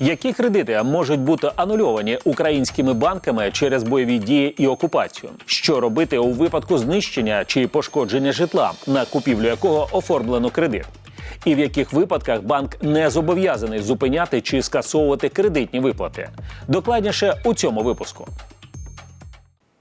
Які кредити можуть бути анульовані українськими банками через бойові дії і окупацію? Що робити у випадку знищення чи пошкодження житла, на купівлю якого оформлено кредит? І в яких випадках банк не зобов'язаний зупиняти чи скасовувати кредитні виплати? Докладніше у цьому випуску.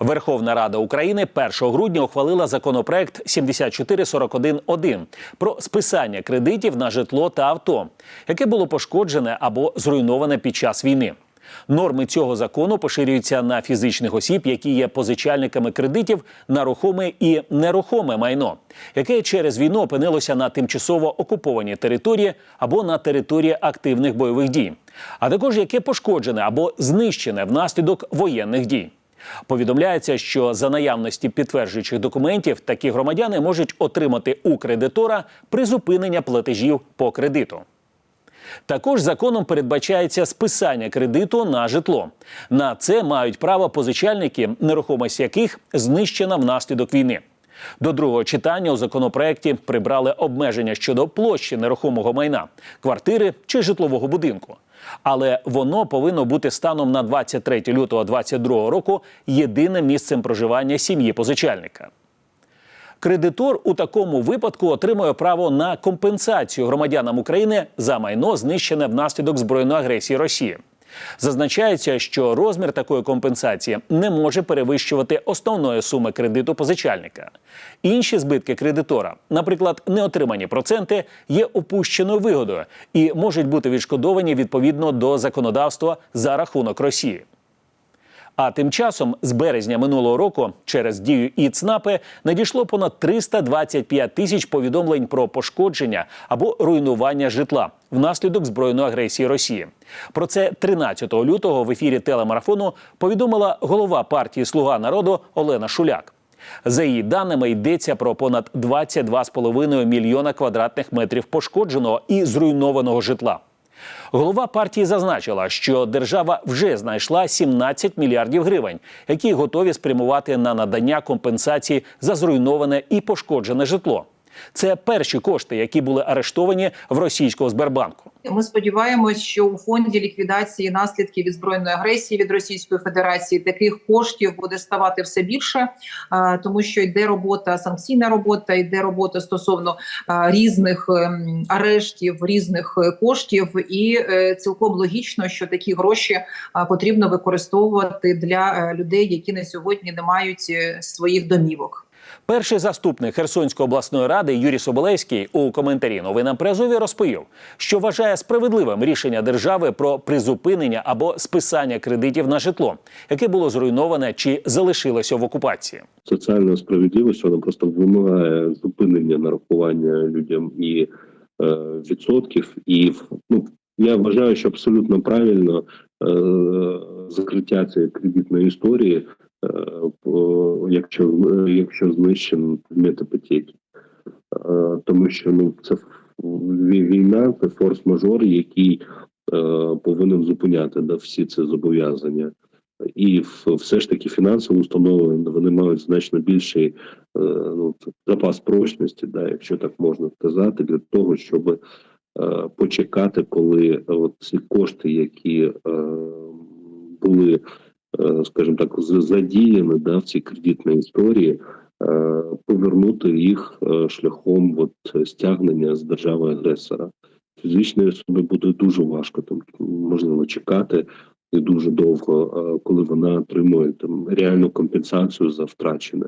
Верховна Рада України 1 грудня ухвалила законопроект 7441-1 про списання кредитів на житло та авто, яке було пошкоджене або зруйноване під час війни. Норми цього закону поширюються на фізичних осіб, які є позичальниками кредитів на рухоме і нерухоме майно, яке через війну опинилося на тимчасово окупованій території або на території активних бойових дій, а також яке пошкоджене або знищене внаслідок воєнних дій. Повідомляється, що за наявності підтверджуючих документів такі громадяни можуть отримати у кредитора призупинення платежів по кредиту. Також законом передбачається списання кредиту на житло. На це мають право позичальники, нерухомість яких знищена внаслідок війни. До другого читання у законопроекті прибрали обмеження щодо площі нерухомого майна, квартири чи житлового будинку. Але воно повинно бути станом на 23 лютого 2022 року єдиним місцем проживання сім'ї позичальника. Кредитор у такому випадку отримує право на компенсацію громадянам України за майно, знищене внаслідок збройної агресії Росії. Зазначається, що розмір такої компенсації не може перевищувати основної суми кредиту позичальника. Інші збитки кредитора, наприклад, неотримані проценти, є опущеною вигодою і можуть бути відшкодовані відповідно до законодавства за рахунок Росії. А тим часом з березня минулого року через дію ІЦНАПи надійшло понад 325 тисяч повідомлень про пошкодження або руйнування житла внаслідок збройної агресії Росії. Про це 13 лютого в ефірі телемарафону повідомила голова партії Слуга народу Олена Шуляк. За її даними йдеться про понад 22,5 мільйона квадратних метрів пошкодженого і зруйнованого житла. Голова партії зазначила, що держава вже знайшла 17 мільярдів гривень, які готові спрямувати на надання компенсації за зруйноване і пошкоджене житло. Це перші кошти, які були арештовані в російського Сбербанку. Ми сподіваємось, що у фонді ліквідації наслідків від збройної агресії від Російської Федерації таких коштів буде ставати все більше, тому що йде робота, санкційна робота, йде робота стосовно різних ем, арештів, різних е, коштів, і е, цілком логічно, що такі гроші потрібно використовувати для е, людей, які на сьогодні не мають е, своїх домівок. Перший заступник Херсонської обласної ради Юрій Соболевський у коментарі новинам при Азові розповів, що вважає справедливим рішення держави про призупинення або списання кредитів на житло, яке було зруйноване чи залишилося в окупації. соціальна справедливість вона просто вимагає зупинення нарахування людям і е, відсотків. І ну я вважаю, що абсолютно правильно е, закриття цієї кредитної історії, якщо якщо знищено предмет іпотеки. Е, тому що ну це війна, це форс-мажор, який е, повинен зупиняти да, всі ці зобов'язання. І все ж таки фінансові установи вони мають значно більший е, ну, запас прочності, да, якщо так можна сказати, для того, щоб е, почекати, коли ці кошти, які е, були, е, скажімо так, задіяні да, в цій кредитній історії, е, повернути їх е, шляхом от, стягнення з держави агресора. Фізичної особи буде дуже важко там можливо чекати і дуже довго, е, коли вона отримує там реальну компенсацію за втрачене.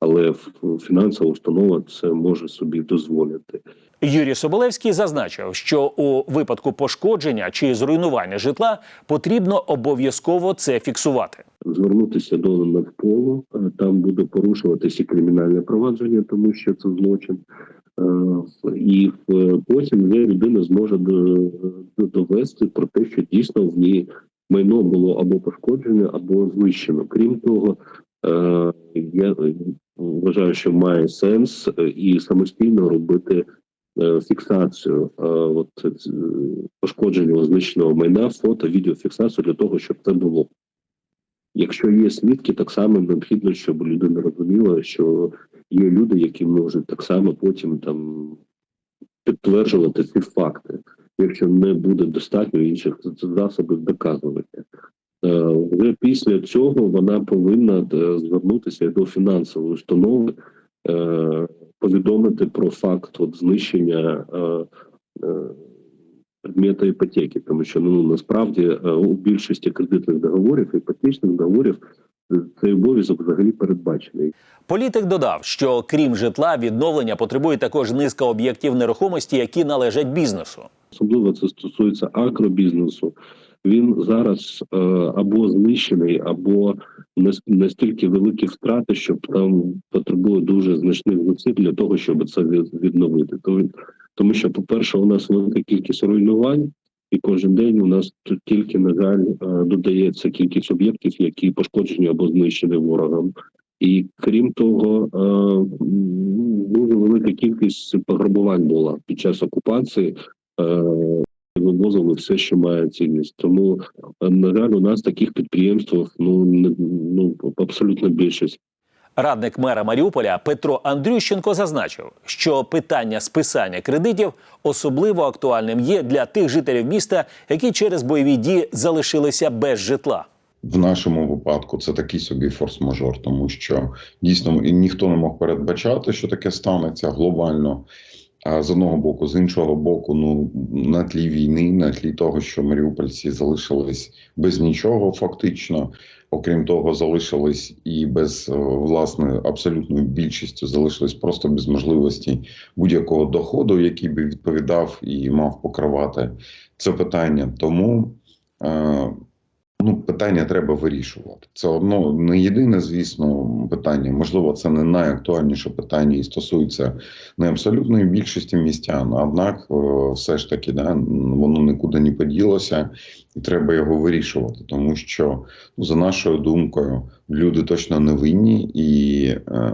Але фінансова установа це може собі дозволити. Юрій Соболевський зазначив, що у випадку пошкодження чи зруйнування житла потрібно обов'язково це фіксувати. Звернутися до Нацполу, е, там буде порушуватися кримінальне провадження, тому що це злочин. Е, І е, потім вже людина зможе до- до- довести про те, що дійсно в ній майно було або пошкоджене, або знищено. Крім того, я вважаю, що має сенс е, і самостійно робити е, фіксацію е, от, е, пошкодженого знищеного майна, фото, відеофіксацію для того, щоб це було. Якщо є свідки, так само необхідно, щоб людина розуміла, що є люди, які можуть так само потім там підтверджувати ці факти, якщо не буде достатньо інших засобів доказувати. Е, Вже після цього вона повинна е, звернутися до фінансової установи, е, повідомити про факт от, знищення предмета іпотеки, тому що ну насправді у більшості кредитних договорів іпотечних договорів цей обов'язок взагалі передбачений. Політик додав, що крім житла, відновлення потребує також низка об'єктів нерухомості, які належать бізнесу. особливо це стосується агробізнесу. Він зараз е, або знищений, або нас- настільки великі втрати, щоб там потребує дуже значних зусиль для того, щоб це відновити. Тому, що, по-перше, у нас велика кількість руйнувань, і кожен день у нас тут тільки, на жаль, е, додається кількість об'єктів, які пошкоджені або знищені ворогом. І крім того, е, дуже велика кількість пограбувань була під час окупації. Вивозили все, що має цінність. Тому е, на жаль, у нас таких підприємств ну не ну абсолютно більшість. Радник мера Маріуполя Петро Андрющенко зазначив, що питання списання кредитів особливо актуальним є для тих жителів міста, які через бойові дії залишилися без житла. В нашому випадку це такий собі форс-мажор, тому що дійсно і ніхто не мог передбачати, що таке станеться глобально. А з одного боку, з іншого боку, ну на тлі війни, на тлі того, що маріупольці залишились без нічого, фактично. Окрім того, залишились і без е, власне абсолютною більшістю залишились просто без можливості будь-якого доходу, який би відповідав і мав покривати це питання. Тому е, Ну, питання треба вирішувати. Це одно не єдине, звісно, питання. Можливо, це не найактуальніше питання і стосується не абсолютної більшості містян. Однак, е, все ж таки, да, воно нікуди не поділося, і треба його вирішувати, тому що, ну, за нашою думкою, люди точно не винні і. Е,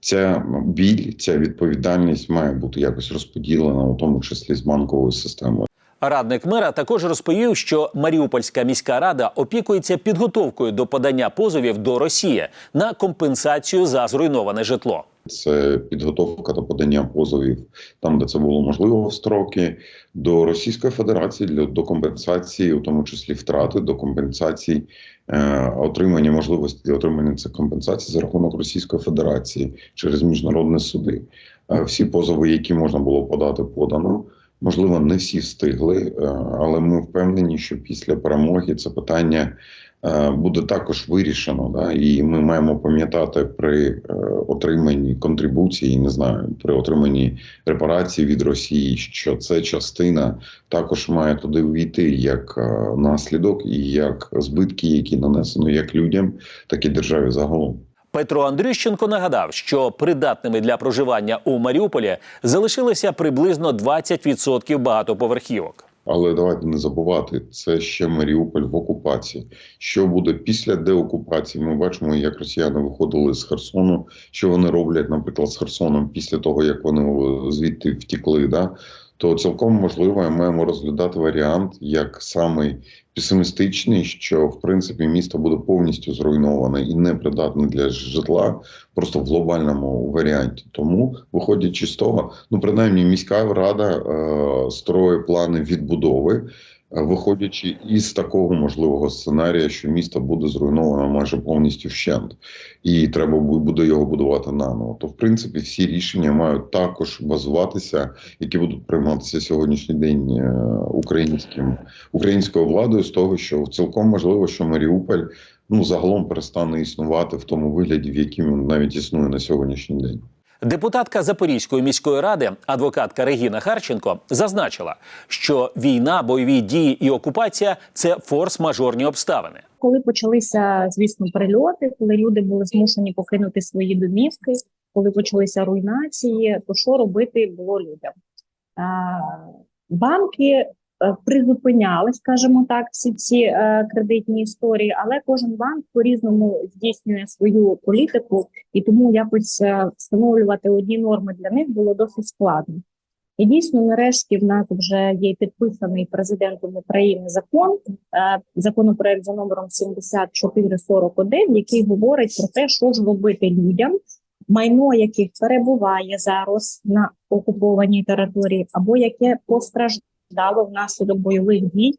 Ця біль, ця відповідальність має бути якось розподілена, у тому числі з банковою системою. Радник мера також розповів, що Маріупольська міська рада опікується підготовкою до подання позовів до Росії на компенсацію за зруйноване житло. Це підготовка до подання позовів там, де це було можливо в строки, до Російської Федерації для до компенсації, у тому числі втрати, до компенсації е, отримання можливості для отримання цих компенсацій за рахунок Російської Федерації через міжнародні суди. Е, всі позови, які можна було подати, подано. Можливо, не всі встигли, е, але ми впевнені, що після перемоги це питання е, буде також вирішено. Да? І ми маємо пам'ятати при е, отриманні контрибуції, не знаю, при отриманні репарацій від Росії, що це частина також має туди ввійти як наслідок і як збитки, які нанесено як людям, так і державі загалом. Петро Андрющенко нагадав, що придатними для проживання у Маріуполі залишилося приблизно 20% багатоповерхівок. Але давайте не забувати, це ще Маріуполь в окупації. Що буде після деокупації? Ми бачимо, як росіяни виходили з Херсону. Що вони роблять, наприклад, з Херсоном після того, як вони звідти втікли. Да? То цілком можливо, ми маємо розглядати варіант як самий песимістичний, що в принципі місто буде повністю зруйноване і непридатне для житла, просто в глобальному варіанті. Тому, виходячи з того, ну принаймні міська рада е, строїть плани відбудови. Е, Виходячи із такого можливого сценарія, що місто буде зруйновано майже повністю вщент, і треба бу- буде його будувати наново. То в принципі всі рішення мають також базуватися, які будуть прийматися сьогоднішній день е, українським українською владою, з того, що цілком можливо, що Маріуполь ну загалом перестане існувати в тому вигляді, в якому навіть існує на сьогоднішній день. Депутатка Запорізької міської ради, адвокатка Регіна Харченко, зазначила, що війна, бойові дії і окупація це форс-мажорні обставини. коли почалися, звісно, прильоти, коли люди були змушені покинути свої домівки, коли почалися руйнації, то що робити було людям? Банки е, призупиняли, скажімо так, всі ці е, кредитні історії, але кожен банк по-різному здійснює свою політику, і тому якось е, встановлювати одні норми для них було досить складно. І дійсно, нарешті, в нас вже є підписаний президентом України закон, е, законопроект за номером 7441, який говорить про те, що ж робити людям, майно яких перебуває зараз на окупованій території, або яке постраждало внаслідок бойових дій,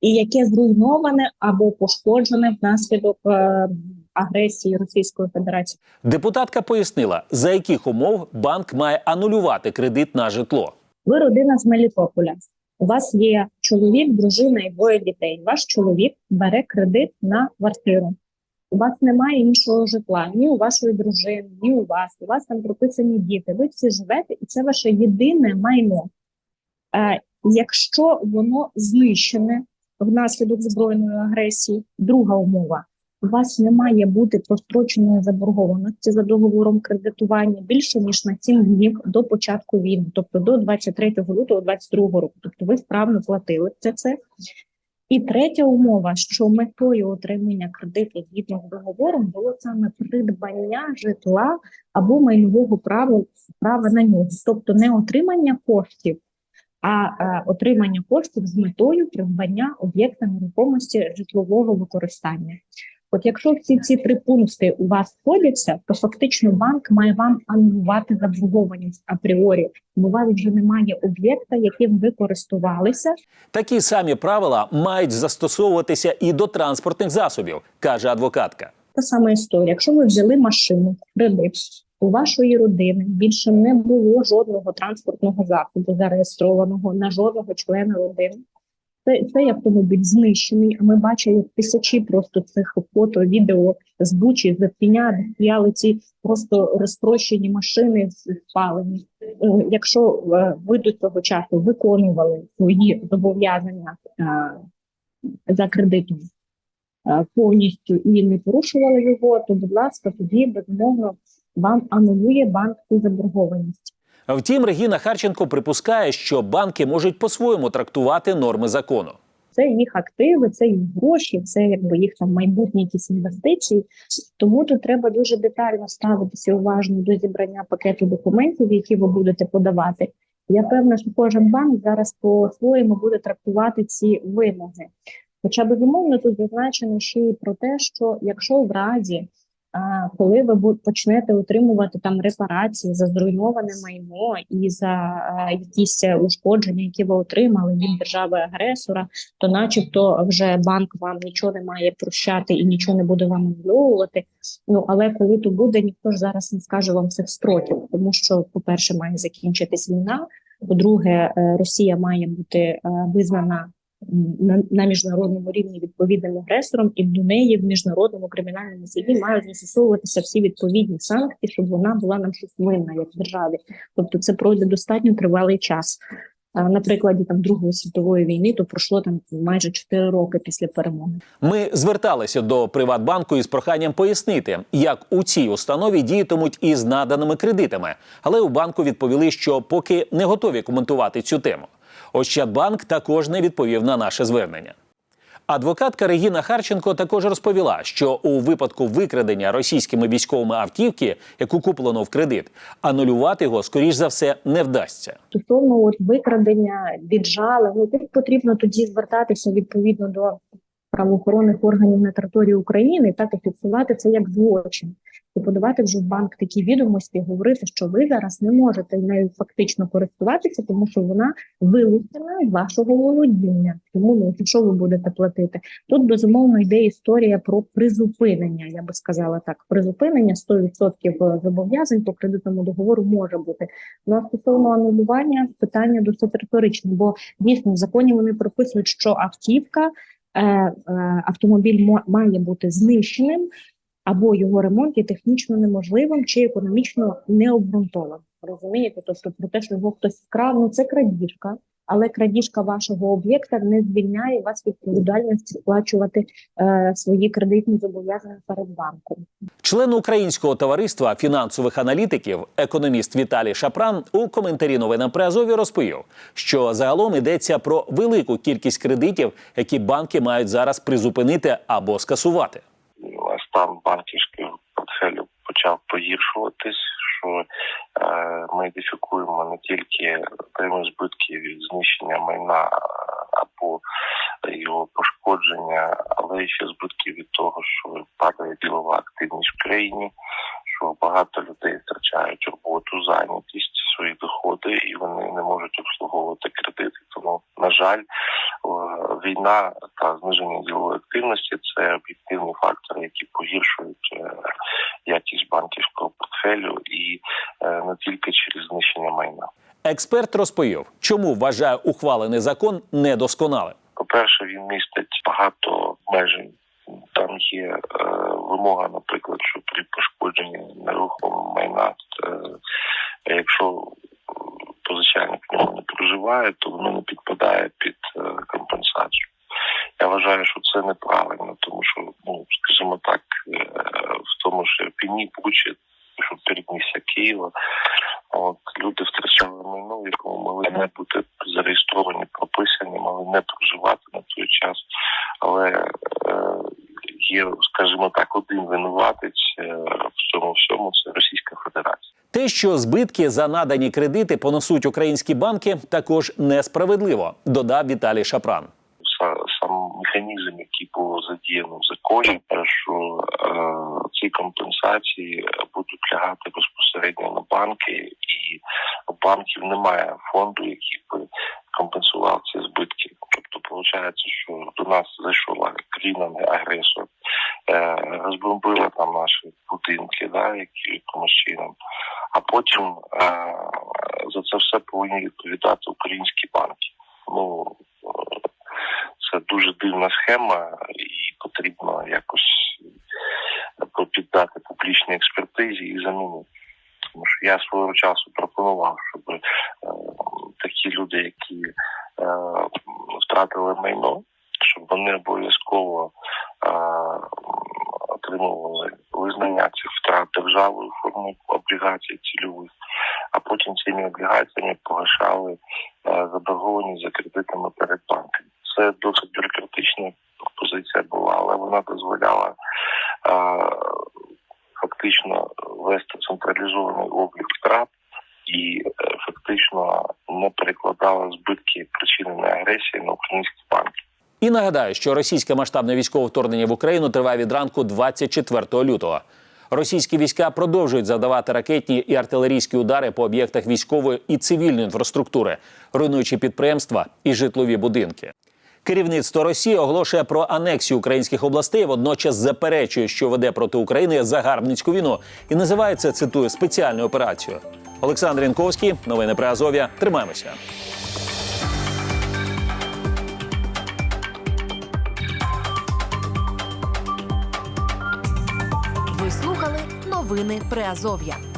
і яке зруйноване або пошкоджене внаслідок е, агресії Російської Федерації. Депутатка пояснила, за яких умов банк має анулювати кредит на житло. Ви родина з Мелітополя. У вас є чоловік, дружина і двоє дітей. Ваш чоловік бере кредит на квартиру. У вас немає іншого житла, ні у вашої дружини, ні у вас. У вас там прописані діти. Ви всі живете, і це ваше єдине майно. Якщо воно знищене внаслідок збройної агресії, друга умова. У вас не має бути простроченої заборгованості за договором кредитування більше ніж на 7 днів до початку війни, тобто до 23 лютого 2022 року. Тобто ви справно платили це це. І третя умова, що метою отримання кредиту згідно з договором було саме придбання житла або майнового права права на нього, тобто не отримання коштів, а е, отримання коштів з метою придбання об'єкта нерухомості житлового використання. От якщо всі ці три пункти у вас сходяться, то фактично банк має вам анулювати заборгованість апріорі, бо у вас вже немає об'єкта, яким ви користувалися, Такі самі правила мають застосовуватися і до транспортних засобів, каже адвокатка. Та сама історія. Якщо ви взяли машину кредит, у вашої родини більше не було жодного транспортного засобу зареєстрованого на жодного члена родини. Це, цей автомобіль знищений. А ми бачили тисячі просто цих фото, відео з Бучі, з де стояли ці просто розтрощені машини спалені. Якщо е, ви до цього часу виконували свої зобов'язання е, за кредитом е, повністю і не порушували його, то будь ласка, тоді безумовно вам анулює банк цю заборгованість. Втім, Регіна Харченко припускає, що банки можуть по-своєму трактувати норми закону. Це їх активи, це їх гроші, це якби їх там майбутні якісь інвестиції. Тому тут треба дуже детально ставитися уважно до зібрання пакету документів, які ви будете подавати. Я певна, що кожен банк зараз по-своєму буде трактувати ці вимоги. Хоча безумовно тут зазначено ще й про те, що якщо в разі, а, коли ви почнете отримувати там репарації за зруйноване майно і за якісь е, ушкодження, які ви отримали від держави-агресора, то начебто вже банк вам нічого не має прощати і нічого не буде вам анулювати. Ну але коли то буде, ніхто ж зараз не скаже вам цих строків, тому що, по-перше, має закінчитись війна. По-друге, е, Росія має бути е, визнана на, на міжнародному рівні відповідним агресором, і до неї в міжнародному кримінальному суді мають застосовуватися всі відповідні санкції, щоб вона була нам щось винна як державі. Тобто, це пройде достатньо тривалий час. На прикладі там Другої світової війни, то пройшло там майже 4 роки після перемоги. Ми зверталися до Приватбанку із проханням пояснити, як у цій установі діятимуть із наданими кредитами. Але у банку відповіли, що поки не готові коментувати цю тему. Ощадбанк також не відповів на наше звернення. Адвокатка Регіна Харченко також розповіла, що у випадку викрадення російськими військовими автівки, яку куплено в кредит, анулювати його скоріш за все не вдасться. стосовно от викрадення, віджали, ну потрібно тоді звертатися відповідно до правоохоронних органів на території України, так і фіксувати це як злочин, і подавати вже в банк такі відомості, говорити, що ви зараз не можете нею фактично користуватися, тому що вона вилучена з вашого володіння. Тому ну що ви будете платити? Тут безумовно йде історія про призупинення. Я би сказала так: призупинення 100% зобов'язань по кредитному договору може бути. Ну, а стосовно анулювання, питання досить риторичне, бо дійсно в законі вони прописують, що автівка, е, е, автомобіль мо- має бути знищеним, або його ремонт є технічно неможливим чи економічно необґрунтованим. Розумієте? Тобто про те, що його хтось вкрав, ну це крадіжка. але крадіжка вашого об'єкта не звільняє вас від відповідальності сплачувати е, свої кредитні зобов'язання перед банком. Член українського товариства фінансових аналітиків, економіст Віталій Шапран у коментарі новинам при Азові розповів, що загалом йдеться про велику кількість кредитів, які банки мають зараз призупинити або скасувати. Стан банківського портфелю почав погіршуватись, що е, ми ідентифікуємо не тільки прямі збитки від знищення майна е, або його пошкодження, але й ще збитки від того, що падає ділова активність в країні, що багато людей втрачають роботу, зайнятість, свої доходи, і вони не можуть обслуговувати кредити. На жаль, війна та зниження ділової активності це об'єктивні фактори, які погіршують е, якість банківського портфелю і е, не тільки через знищення майна. Експерт розповів, чому вважає ухвалений закон недосконалим. По-перше, він містить багато обмежень. Там є е, вимога, наприклад, що при пошкодженні нерухомого майна, е, якщо позичальник в ньому не проживає, то воно не підпадає під е, компенсацію. Я вважаю, що це неправильно, тому що, ну скажімо так, е, в тому ж Ірпіні, Бучі, що передмістя Києва, от люди втрачали майно, в якому могли не бути зареєстровані, прописані, могли не проживати на той час. Але е, є, скажімо так, один винуватець е, в цьому всьому це Російська Федерація. Що збитки за надані кредити понесуть українські банки, також несправедливо, додав Віталій Шапран. Сам механізм, який було задіяно в законі, що е, ці компенсації будуть лягати безпосередньо на банки, і у банків немає фонду, який би компенсував ці збитки. Тобто, виходить, що до нас зайшов країна агресор, е, розбомбила там наші будинки, да, які якимось чином. А потім е, за це все повинні відповідати українські банки. Ну е, це дуже дивна схема, і потрібно якось е, піддати публічній експертизі і замінити. Тому що я свого часу пропонував, щоб е, такі люди, які е, втратили майно, щоб вони обов'язково е, отримували визнання цих втрат державою в формі облігацій цільових, а потім цими облігаціями погашали е, заборгованість за кредитами перед банками. Це досить бюрократична пропозиція була, але вона дозволяла е, фактично вести централізований облік втрат і е, фактично не перекладала збитки причиненої агресії на українські банки. І нагадаю, що російське масштабне військове вторгнення в Україну триває від ранку 24 лютого. Російські війська продовжують завдавати ракетні і артилерійські удари по об'єктах військової і цивільної інфраструктури, руйнуючи підприємства і житлові будинки. Керівництво Росії оголошує про анексію українських областей, водночас заперечує, що веде проти України загарбницьку війну, і називає це, цитую, спеціальною операцією. Олександр Янковський, новини при Азов'я. Тримаємося. Новини Приазов'я.